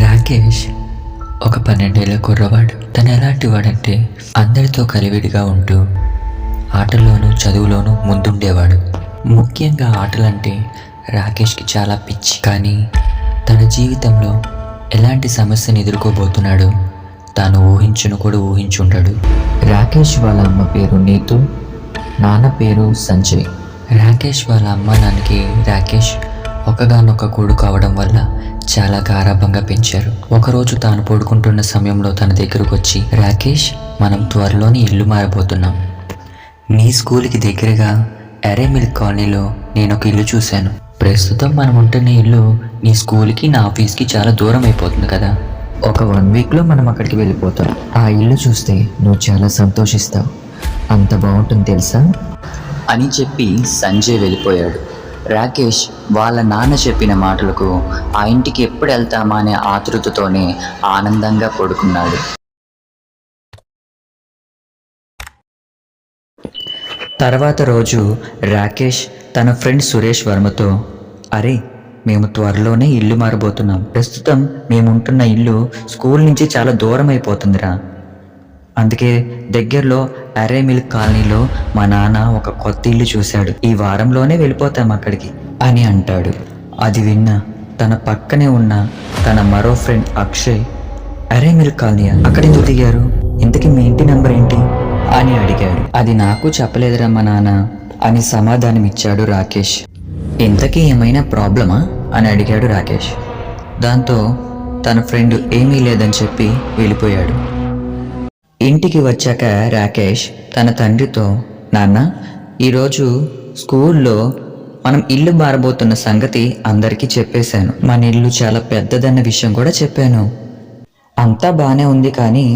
రాకేష్ ఒక పన్నెండేళ్ళ కుర్రవాడు. తను ఎలాంటి వాడంటే అందరితో కలివిడిగా ఉంటూ ఆటల్లోనూ చదువులోనూ ముందుండేవాడు. ముఖ్యంగా ఆటలంటే రాకేష్కి చాలా పిచ్చి. కానీ తన జీవితంలో ఎలాంటి సమస్యను ఎదుర్కోబోతున్నాడో తాను ఊహించును కూడా ఊహించుంటాడు రాకేష్ వాళ్ళ అమ్మ పేరు నీతు నాన్న పేరు సంజయ్. రాకేష్ వాళ్ళ అమ్మ నాన్నకి రాకేష్ ఒకగానొక కొడుకు అవడం వల్ల చాలా గారాభంగా పెంచారు. ఒకరోజు తాను పడుకుంటున్న సమయంలో తన దగ్గరకు వచ్చి రాకేష్ మనం త్వరలోనే ఇల్లు మారబోతున్నాం. నీ స్కూల్కి దగ్గరగా అరే మిల్క్ కాలనీలో నేను ఒక ఇల్లు చూశాను. ప్రస్తుతం మనం ఉంటున్న ఇల్లు నీ స్కూల్కి నా ఆఫీస్కి చాలా దూరం అయిపోతుంది కదా. ఒక వన్ వీక్లో మనం అక్కడికి వెళ్ళిపోతాం. ఆ ఇల్లు చూస్తే నువ్వు చాలా సంతోషిస్తావు. అంత బాగుంటుంది తెలుసా? అని చెప్పి సంజయ్ వెళ్ళిపోయాడు. రాకేష్ వాళ్ళ నాన్న చెప్పిన మాటలకు ఆ ఇంటికి ఎప్పుడు వెళ్తామా అనే ఆతృతతోనే ఆనందంగా పడుకున్నాడు. తర్వాత రోజు రాకేష్ తన ఫ్రెండ్ సురేష్ వర్మతో అరే మేము త్వరలోనే ఇల్లు మారబోతున్నాం. ప్రస్తుతం మేము ఉంటున్న ఇల్లు స్కూల్ నుంచి చాలా దూరం అయిపోతుందిరా. అందుకే దగ్గరలో అరే మిల్క్ కాలనీలో మా నాన్న ఒక కొత్త ఇల్లు చూశాడు. ఈ వారంలోనే వెళ్ళిపోతాం అక్కడికి అని అంటాడు. అది విన్న తన పక్కనే ఉన్న తన మరో ఫ్రెండ్ అక్షయ్ అరే మిల్క్ కాలనీ అక్కడ ఎందుకు దిగారు? ఇంతకీ మీ ఇంటి నెంబర్ ఏంటి? అని అడిగాడు. అది నాకు చెప్పలేదురా మా నాన్న అని సమాధానం ఇచ్చాడు రాకేష్. ఇంతకీ ఏమైనా ప్రాబ్లమా? అని అడిగాడు రాకేష్. దాంతో తన ఫ్రెండ్ ఏమీ లేదని చెప్పి వెళ్ళిపోయాడు. ఇంటికి వచ్చాక రాకేష్ తన తండ్రితో నాన్న ఈరోజు స్కూల్లో మనం ఇల్లు మారబోతున్న సంగతి అందరికీ చెప్పేశాను. మన ఇల్లు చాలా పెద్దదన్న విషయం కూడా చెప్పాను. అంతా బాగానే ఉంది కానీ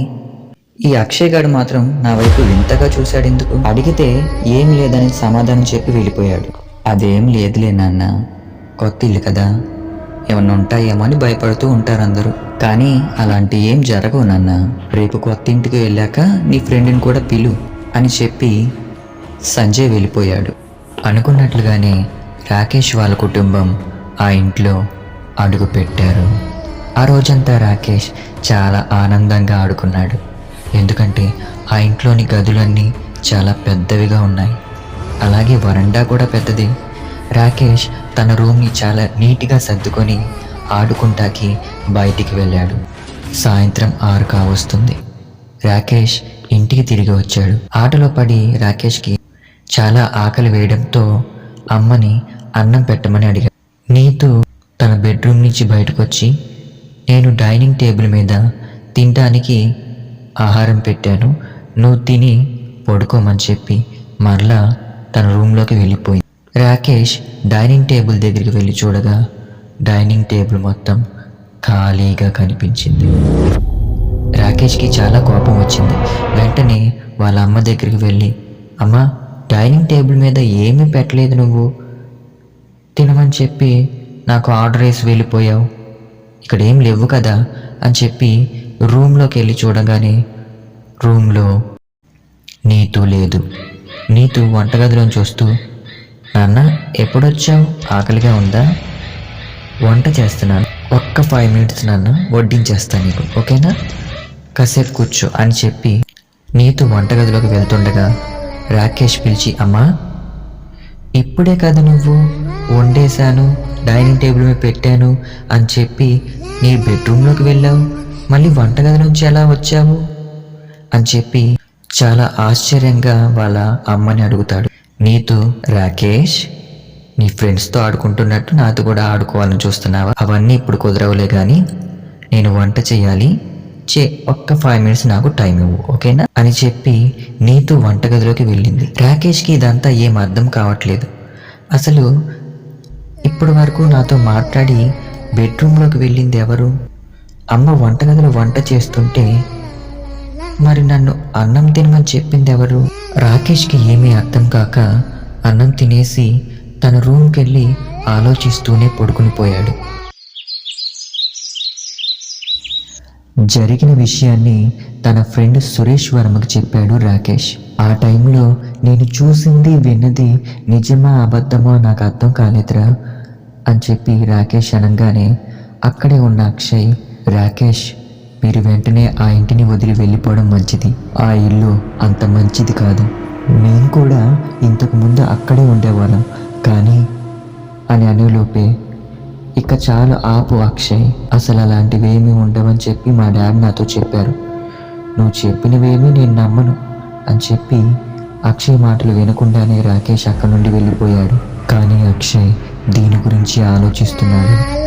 ఈ అక్షయ్ గారు మాత్రం నా వైపు వింతగా చూశాడు ఎందుకు? అడిగితే ఏం లేదని సమాధానం చెప్పి వెళ్ళిపోయాడు. అదేం లేదులే నాన్న కొత్త ఇల్లు కదా. ఏమన్నా ఉంటాయేమో అని భయపడుతూ ఉంటారు అందరూ. కానీ అలాంటి ఏం జరగవు నాన్న. రేపు కొత్త ఇంటికి వెళ్ళాక నీ ఫ్రెండ్ని కూడా పిలు అని చెప్పి సంజయ్ వెళ్ళిపోయాడు. అనుకున్నట్లుగానే రాకేష్ వాళ్ళ కుటుంబం ఆ ఇంట్లో అడుగు పెట్టారు. ఆ రోజంతా రాకేష్ చాలా ఆనందంగా ఆడుకున్నాడు. ఎందుకంటే ఆ ఇంట్లోని గదులన్నీ చాలా పెద్దవిగా ఉన్నాయి. అలాగే వరండా కూడా పెద్దది. రాకేష్ తన రూమ్ని చాలా నీట్గా సర్దుకొని ఆడుకుంటాకి బయటికి వెళ్ళాడు. సాయంత్రం ఆరు కావస్తుంది రాకేష్ ఇంటికి తిరిగి వచ్చాడు. ఆటలో పడి రాకేష్కి చాలా ఆకలి వేయడంతో అమ్మని అన్నం పెట్టమని అడిగాడు. నీతు తన బెడ్రూమ్ నుంచి బయటకు వచ్చి నేను డైనింగ్ టేబుల్ మీద తినడానికి ఆహారం పెట్టాను. నువ్వు తిని పడుకోమని చెప్పి మరలా తన రూమ్లోకి వెళ్ళిపోయింది. రాకేష్ డైనింగ్ టేబుల్ దగ్గరికి వెళ్ళి చూడగా డైనింగ్ టేబుల్ మొత్తం ఖాళీగా కనిపించింది. రాకేష్కి చాలా కోపం వచ్చింది. వెంటనే వాళ్ళ అమ్మ దగ్గరికి వెళ్ళి అమ్మ డైనింగ్ టేబుల్ మీద ఏమీ పెట్టలేదు నువ్వు. తినమని చెప్పి నాకు ఆర్డర్ వేసి వెళ్ళిపోయావు. ఇక్కడ ఏం లేవు కదా అని చెప్పి రూమ్లోకి వెళ్ళి చూడగానే రూమ్లో నీతు లేదు. నీతు వంటగదిలోంచి వస్తూ నాన్న ఎప్పుడొచ్చావు? ఆకలిగా ఉందా? వంట చేస్తున్నాను. ఒక్క ఫైవ్ మినిట్స్ నాన్న వడ్డించేస్తాను నీకు ఓకేనా? కాసేపు కూర్చో అని చెప్పి నీతు వంటగదిలోకి వెళ్తుండగా రాకేష్ పిలిచి అమ్మా ఇప్పుడే కదా నువ్వు? వండేశాను డైనింగ్ టేబుల్ మీద పెట్టాను అని చెప్పి నీ బెడ్రూమ్లోకి వెళ్ళావు? మళ్ళీ వంటగది నుంచి ఎలా వచ్చావు? అని చెప్పి చాలా ఆశ్చర్యంగా వాళ్ళ అమ్మని అడుగుతాడు. నీతో రాకేష్ నీ ఫ్రెండ్స్తో ఆడుకుంటున్నట్టు నాతో కూడా ఆడుకోవాలని చూస్తున్నావా? అవన్నీ ఇప్పుడు కుదరవులే కానీ నేను వంట చేయాలి. చే ఒక్క ఫైవ్ మినిట్స్ నాకు టైం ఇవ్వు ఓకేనా? అని చెప్పి నీతు వంటగదిలోకి వెళ్ళింది. రాకేష్కి ఇదంతా ఏం అర్థం కావట్లేదు. అసలు ఇప్పటి వరకు నాతో మాట్లాడి బెడ్రూమ్లోకి వెళ్ళింది ఎవరు? అమ్మ వంటగదిలో వంట చేస్తుంటే మరి నన్ను అన్నం తినమని చెప్పింది ఎవరు? రాకేష్కి ఏమీ అర్థం కాక అన్నం తినేసి తన రూమ్కి వెళ్ళి ఆలోచిస్తూనే పడుకుని పోయాడు. జరిగిన విషయాన్ని తన ఫ్రెండ్ సురేష్ వర్మకు చెప్పాడు రాకేష్. ఆ టైంలో నేను చూసింది విన్నది నిజమా అబద్ధమో నాకు అర్థం కాలేదురా అని చెప్పి రాకేష్ అనగానే అక్కడే ఉన్న అక్షయ్ రాకేష్ మీరు వెంటనే ఆ ఇంటిని వదిలి వెళ్ళిపోవడం మంచిది. ఆ ఇల్లు అంత మంచిది కాదు. మేము కూడా ఇంతకు ముందు అక్కడే ఉండేవాళ్ళం. కానీ అని అనేలోపే ఇక చాలు ఆపు అక్షయ్ అసలు అలాంటివేమీ ఉండవని చెప్పి మా డాడ్ నాతో చెప్పారు. నువ్వు చెప్పినవేమీ నేను నమ్మను అని చెప్పి అక్షయ్ మాటలు వినకుండానే రాకేష్ అక్కడి నుండి వెళ్ళిపోయాడు. కానీ అక్షయ్ దీని గురించి ఆలోచిస్తున్నాడు.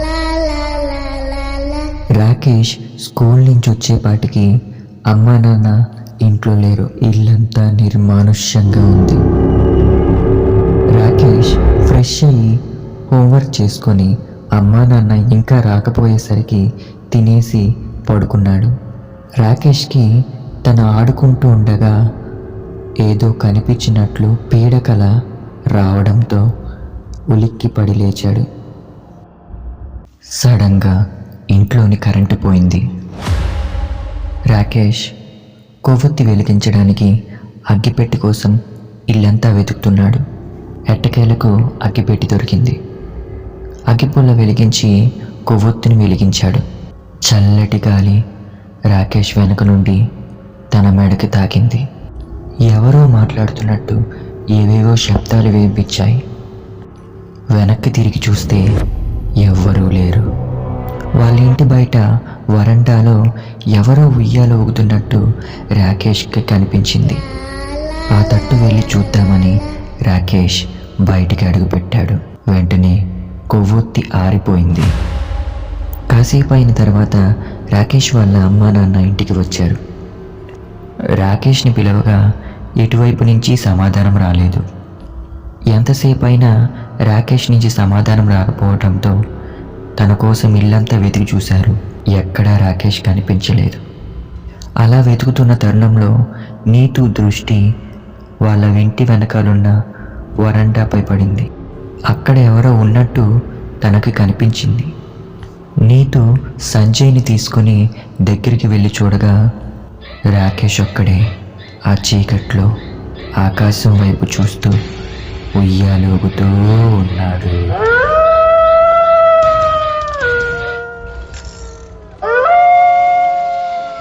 రాకేష్ స్కూల్ నుంచి వచ్చేపాటికి అమ్మ నాన్న ఇంట్లో లేరు. ఇల్లంతా నిర్మానుష్యంగా ఉంది. రాకేష్ ఫ్రెష్ అయ్యి హోంవర్క్ చేసుకొని అమ్మా నాన్న ఇంకా రాకపోయేసరికి తినేసి పడుకున్నాడు. రాకేష్కి తను ఆడుకుంటూ ఉండగా ఏదో కనిపించినట్లు పీడకల రావడంతో ఉలిక్కి పడి లేచాడు. సడన్గా ఇంట్లోని కరెంటు పోయింది. రాకేష్ కొవ్వొత్తి వెలిగించడానికి అగ్గిపెట్టి కోసం ఇల్లంతా వెతుకుతున్నాడు. ఎట్టకేలకు అగ్గిపెట్టి దొరికింది. అగ్గిపుల్ల వెలిగించి కొవ్వొత్తిని వెలిగించాడు. చల్లటి గాలి రాకేష్ వెనుక నుండి తన మెడకి తాకింది. ఎవరో మాట్లాడుతున్నట్టు ఏవేవో శబ్దాలు వినిపించాయి. వెనక్కి తిరిగి చూస్తే ఎవ్వరూ లేరు. వాళ్ళ ఇంటి బయట వరండాలో ఎవరో ఉయ్యాలు ఊగుతున్నట్టు రాకేష్కి కనిపించింది. ఆ తట్టు వెళ్ళి చూద్దామని రాకేష్ బయటికి అడుగుపెట్టాడు. వెంటనే కొవ్వొత్తి ఆరిపోయింది. కాసేపు అయిన తర్వాత రాకేష్ వాళ్ళ అమ్మా నాన్న ఇంటికి వచ్చారు. రాకేష్ని పిలవగా ఎటువైపు నుంచి సమాధానం రాలేదు. ఎంతసేపు అయినా రాకేష్ నుంచి సమాధానం రాకపోవడంతో తన కోసం ఇల్లంతా వెతికి చూశారు. ఎక్కడా రాకేష్ కనిపించలేదు. అలా వెతుకుతున్న తరుణంలో నీతు దృష్టి వాళ్ళ ఇంటి వెనకాలన్న వరండాపై పడింది. అక్కడ ఎవరో ఉన్నట్టు తనకి కనిపించింది. నీతు సంజయ్ని తీసుకొని దగ్గరికి వెళ్ళి చూడగా రాకేష్ ఒక్కడే ఆ చీకట్లో ఆకాశం వైపు చూస్తూ ఉయ్యాలూగుతూ ఉన్నాడు.